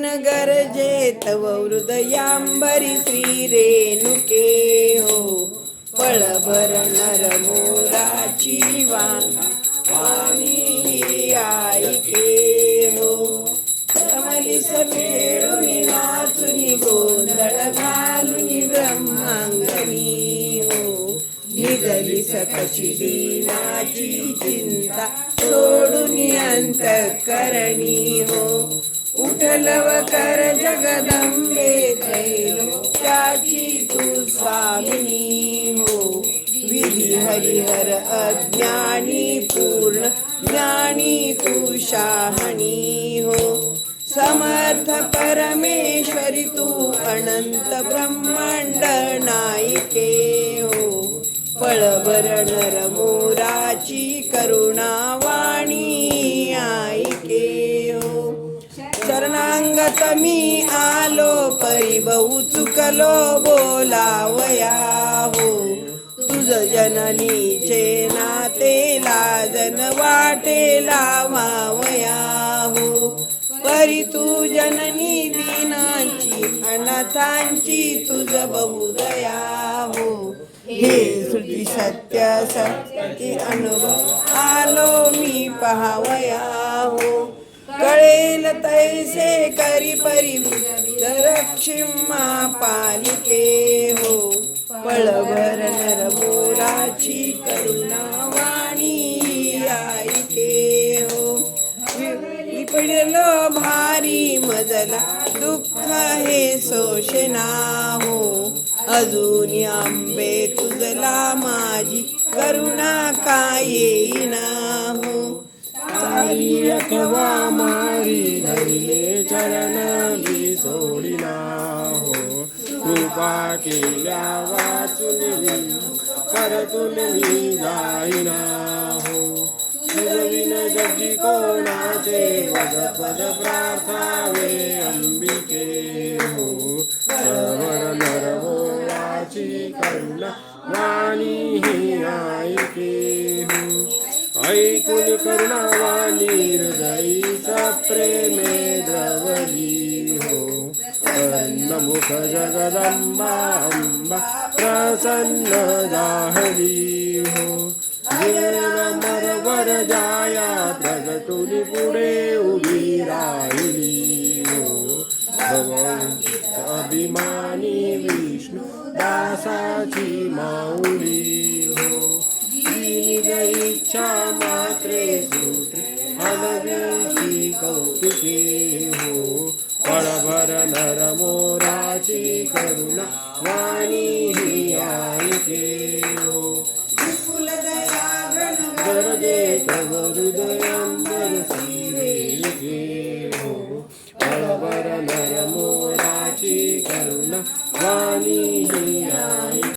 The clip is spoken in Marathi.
मन गरजे तव हृदयांबरी श्री रेणुके हो. पळभर नर मोराची वाणी ऐके हो. कमली समेळून नाचुनी गोंधळ घालून ब्रह्मांगणी हो. निधली सकची दीनाची चिंता सोडून अंतकरणी हो. उठलव कर जगदंबे त्रैलोक्याची तू स्वामिनी हो. विधी हरिहर अज्ञानी पूर्ण ज्ञानी तू शाहणी हो. समर्थ परमेश्वरी तू अनंत ब्रह्मांड नायिके हो. पळभर नर मोराची शरणांगत मी आलो परी बहु चुकलो बोलावया हो. तुझ जननीचे नाते लाजन वाटे लावावया हो. परी तू जननी दिनाची अनाथांची तुझ बहुदया हो. हे श्रुती सत्य सत्य अनुभव आलो मी पहावया हो. तैसे करी परी पालिके हो। पळभर नर करुणा करुणावाणी आईके हो। विपडलो भारी मजला दुःख हे सोशना हो। अजून आंबे तुझला माझी करुणा काय येईना हो। चाली तुझे चरण मी सोडिना हो. कृपा केल्या वाचून मी परतून मी जाईना हो. फिरविन जगी कोणाचे पद पद प्रार्थावे अंबिके हो. सरवर नरवोराची करुणा वाणी ही ऐके हो. ऐकून करुणावाणी हृदयीचा प्रेमे मुख जगदम्बा अम्बा प्रसन्न दाहली हो मरवर जाया प्रगटुली पुढे उभी राहिली हो भगवंत अभिमानी विष्णू दासाची माऊली हो निज इच्छा मात्रे सूत्रे हलवीची कौतुके हो पळभर नर मोराची करुणा वाणी ही हो गरजे तव हृदयांबर हो. पळभर नर मोराची करुणा वाणी ही ऐके